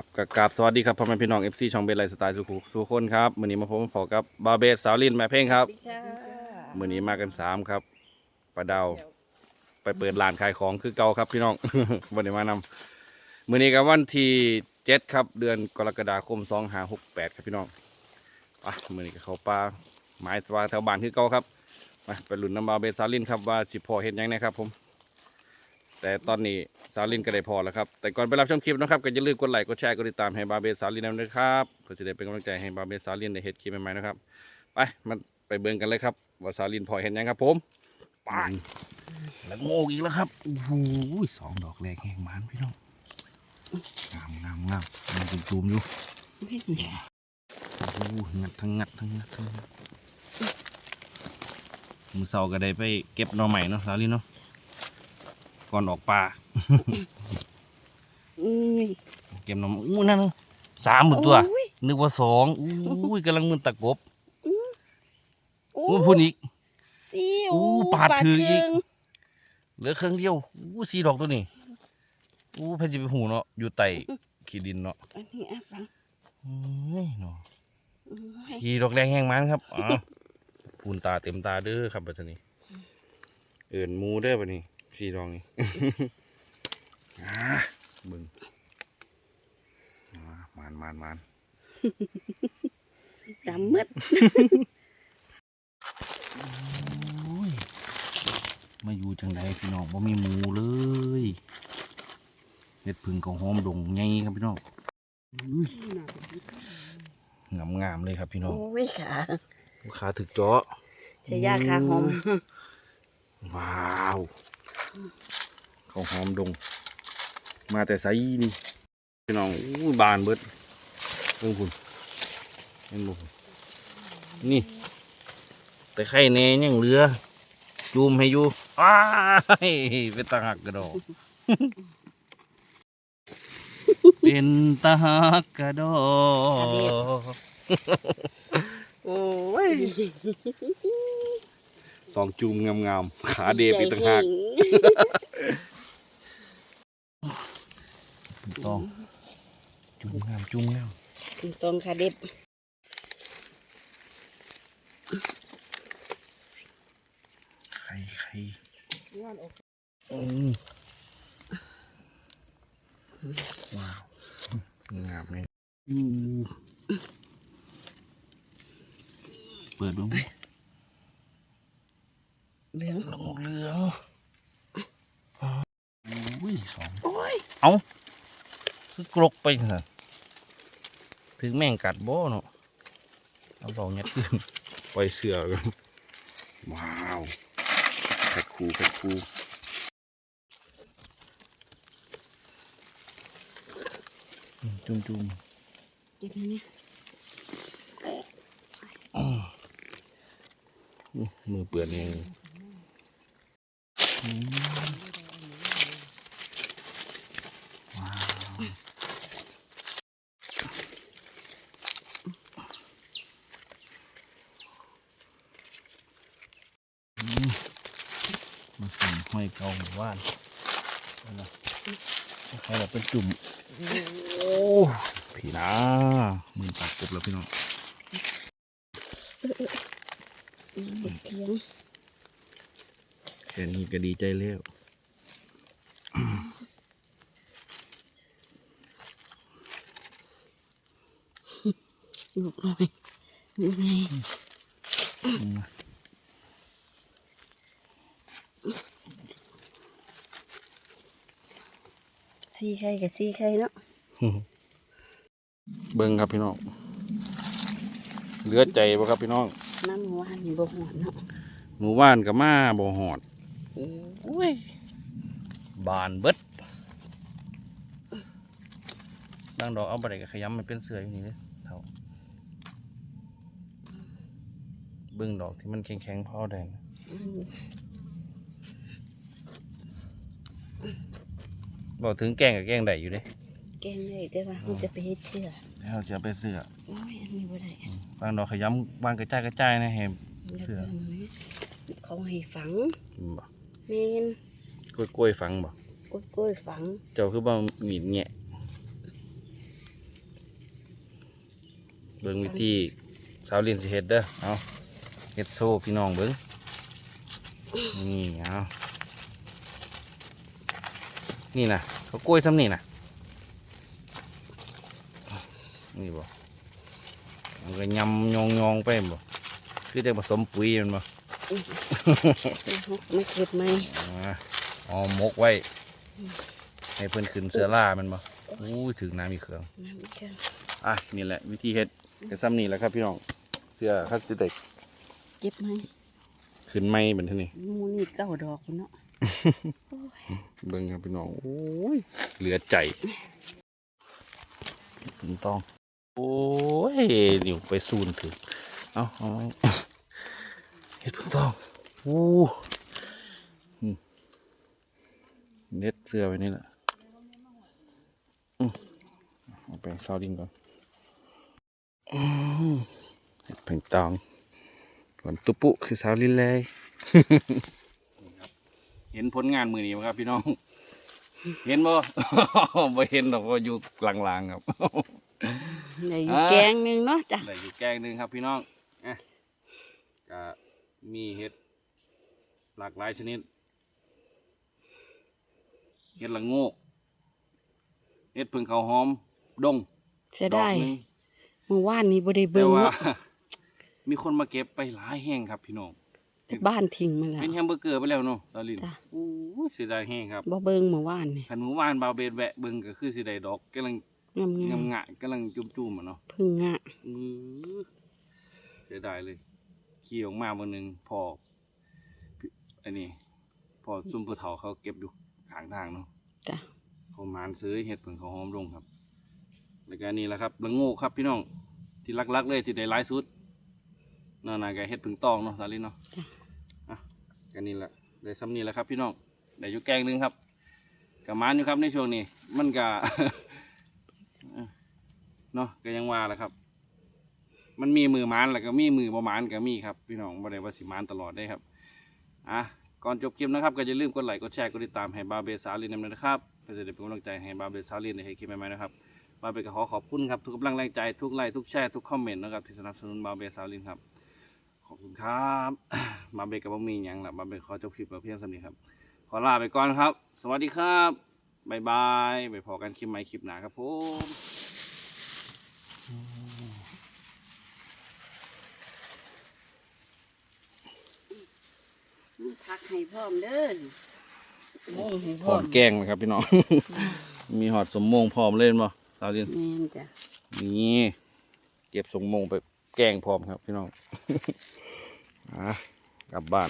ครับกกราบสวัสดีครับพ่อแม่พี่น้อง FC ช่องเบสไลฟ์สไตล์สุขุสุขคนครับมื้อนี้มาพบกับพอกับบาเบสสาวลินแม่เพ่งครับสวัสดีค่ะมื้อนี้มากันสามครับปลาดาวไปเปิดร้านขายของคือเก่าครับพี่น้องวันนี้มานำมื้อนี้กับวันที่เจ็ดครับ เดือนกรกฎาคม2568ครับพี่น้องไปมื้อนี้ก็เข้าป่าหมายว่าแถวบ้านคือเก่าครับมาไปลุ้นน้ำบาเบสสาวลินครับว่าสิพอเฮ็ดหยังนะครับผม แต่ตอนนี้สาวลินก็ได้พอแล้วครับ แต่ก่อนไปรับชมคลิปนะครับก็อย่าลืมกดไลค์กดแชร์กดติดตามให้บาเบสาวลินด้วยครับเพื่อจะได้เป็นกำลังใจให้บาเบสาวลินได้เฮ็ดคลิปใหม่ๆนะครับไปมาไปเบิ่งกันเลยครับว่าสาวลินพอเห็นยังครับผมไปแล้วโงกอีกแล้วครับโอ้โหสองดอกแรกแห้งมันพี่น้องงามงามงามมันเป็นจูมอยู่โอ้โหงัดทั้งงัดทั้งงัดทั้งงัดมือเสาก็ได้ไปเก็บหน่อใหม่เนาะสาวลินเนาะ ก่อนออกป่าอุ้ยเก็บหน่อไม้อู้นั่นนะสามหมื่นตัว อุ้ยนึกว่าสองอู้ยกำลังมึนตะกบอุ้อู้พูดอีกซิวอู้ปาดถืออีกครึ่งเหลือเครื่องเดียวอู้สีดอกตัวนี้อู้เพิ่นจะไปหูเนาะอยู่ไต่ขี้ดินเนาะอันนี้อะฟังอุ้ยเนาะอุ้ยสีดอกแรงแห้งมันครับอ๋อพูนตาเต็มตาเด้อครับบัดนี้ เอิ่นหมูเด้อบัดนี้ สีดอกนี้อ่าเบิ่งอ่ามานมานมานดำมืดโอ้ยมาอยู่จังไดพี่น้องบ่มีหมูเลยเห็ดพึ่งกับหอมดงใหญ่ครับพี่น้องอุ้ยงามๆเลยครับพี่น้องโอ้ยขาลูกค้าถึกเจาะใช้ยาคาหอม ว้าว เขาหอมดง มาแต่ไซนี่พี่น้องอู้บานเบิดเรื่องคุณเห็นบ่พุ่นนี่แต่ไข่แน่ยังเหลือจูมให้อยู่อ้ายเป็นตาหักกระดอกเป็นตาหักกระดอกโอ้ย สองจูมงามๆ ขาเดบอีกต่างหากต้องจูมงามจูมงามถูกต้องค่ะเด็บไข่ไข่อืมว้าว งามเลยอืมเปิดดูไหม เหลืองลงเหลืองอุ้ยสองโอ้ยเอาคือกรกไปเถอะถึงแม่งกัดบ่เนาะเอาเบาเงียดขึ้นปล่อยเสือกันว้าวแพ็คคูแพ็คคูอืมจุ่มจุ่มเก็บอันนี้อื้อมือเปื่อนเองอื มาสั่งห้อยเกาหมู่บ้านเอาล่ะให้เราเป็นจุ่ม โอ้ผีนะมือปากกบแล้วพี่น้องเด็กเทียง ค่นี้ก็ดีใจแล้วลูกน้อยลูกไงซีไข่กับซีไข่เนาะเบิ้งครับพี่น้องเหลือใจบ่ครับพี่น้องน้ำหวานนี่บ่หอนเนาะหมู่บ้านกับมาบ่หอด อืมอุ้ยบานเบิดดังดอกเอาไปไหนก็ขยำมันเป็นเสืออย่างนี้เลยเท่าเบิ้งดอกที่มันแข็งๆพอได้นะบอกถึงแกงกับแกงได้อยู่เด้แกงได้แต่ว่ามันจะไปเฮ็ดเชื่อแล้วเราจะเอาไปเสือโอ้ยอันนี้บ่ได้บางดอกขยำบางกระจายกระจายนะเห็นเสือเขาให้ฝัง บ่แม่นกล้วยกล้วยๆฟังบ่กล้วยๆฝัง เจ้าคือบ่มีดแงะเบิ่งวิธีสาวลินสิเฮ็ดเด้อเอาเฮ็ดโซ่พี่น้องเบิ่งนี่เอานี่นะเขากล้วยซ้ำนี่นะนี่บ่มันก็ยำยองยองๆไปบ่คือได้ผสมปุ๋ยแมันบ่ ไม่เก็บไหมอ๋อมกไว้ให้เพิ่อนขึ้นเสื้อล่ามันบ่อู้ถึงน้ำมีเครื่องน้ำเชื่ออะนี่แหละ วิธีเฮ็ดก็ซ้ำนี่แหละครับพี่น้องเสื้อคัสเด็กเก็บไหมขึ้นไม่เป็นท่านี้หมูนี่เก้าดอกพุ่นเนาะเบิ่งครับพี่น้องโอ้ยเหลือใจถึงต้อง โอ้ย นิวไปซูนถึงเอาเอา เฮ็ดเพิ่งต้องโอ้อืมเน็ตเสื้อไว้นี่แหละอืมเอาไปซาวดินก่อนอืมเฮ็ดเพิ่งต้องก่อนตุปุคือสาวลินเลยเห็นผลงานมือนี้ไหมครับพี่น้อง เห็นบ่บ่เห็นหรอกว่าอยู่หลังๆครับในอยู่อ่าแกงหนึงเนาะจ้ะได้อยู่แกงหนึ่งครับพี่น้องอะก็ มีเห็ดหลากหลายชนิด เห็ดละโงก เห็ดพึ่งเขาวหอม ดงเสียดอกดายหนึงเมื่อวานนี้บ่ได้แต่เบิ่งว่า เนาะ มีคนมาเก็บไปหลายแห้งครับพี่น้อง แต่บ้านทิ้งมาแล้ว เป็นแฮมเบอร์เกอร์ไปแล้วเนาะตาลินจ้ะ อู้ยเสียดายแห้งครับบ่เบิ่งเมื่อวานนี่ขันหมู่บ้านบาวเบดแวะเบิ่งก็คือสิได้ดอกกำลังงามงามๆงะกำลังจุ่มๆอะเนาะพึ่งงะ อื้อเสียดายเลย ขี่ออกมาวันหนึ่งพอพี่อันนี้พอซุ่มผู้เฒ่าเขาเก็บอยู่ข้างทางเนาะจ้ะเขามานซื้อเห็ดผึ่งเขาหอมลงครับแล้วก็อันนี่แหละครับละโงกครับพี่น้องที่ลักๆเลยที่ได้หลายสุดนั่นน่ะก็เห็ดผึ่งตองเนาะสาลินเนาะอะกันนี่แหละได้ซ้ำนี่แหละครับ พี่น้องได้อยู่แกงหนึงครับกับมานอยู่ครับในช่วงนี้ มันก็เนาะก็ยังว่าแหละครับ มันมีมือมานแล้วก็มีมือประมาณก็มีครับพี่น้องบ่ได้ว่าสิมานตลอดได้ครับอะก่อนจบคลิปนะครับก็อย่าลืมกดไลค์กดแชร์กดติดตามให้บาเบสาลินนะครับเพื่อจะได้เป็นกำลังใจให้บาเบสาลินในคลิปใหม่ๆนะครับบาเบก็ขอขอบคุณครับทุกกำลังแรงใจทุกไลค์ทุกแชร์ทุกคอมเมนต์นะครับที่สนับสนุนบาเบสาลินครับขอบคุณครับบาเบกับบ่มีอย่างละบาเบขอจบคลิปเพียงเท่านี้ครับขอลาไปก่อนครับ สวัสดีครับบ๊ายบายไปพอกันคลิปใหม่คลิปหน้าครับผม พักให้พร้อมเด้อนี่ให้พพร้ร้ออมมแกงนะครับพี่น้อง มีหอดสมมงพร้อมเล่นบ่สาวดินแม่นจ้ะนี่เก็บสมมงไปแกงพร้อมครับพี่น้อง อะกลับบ้าน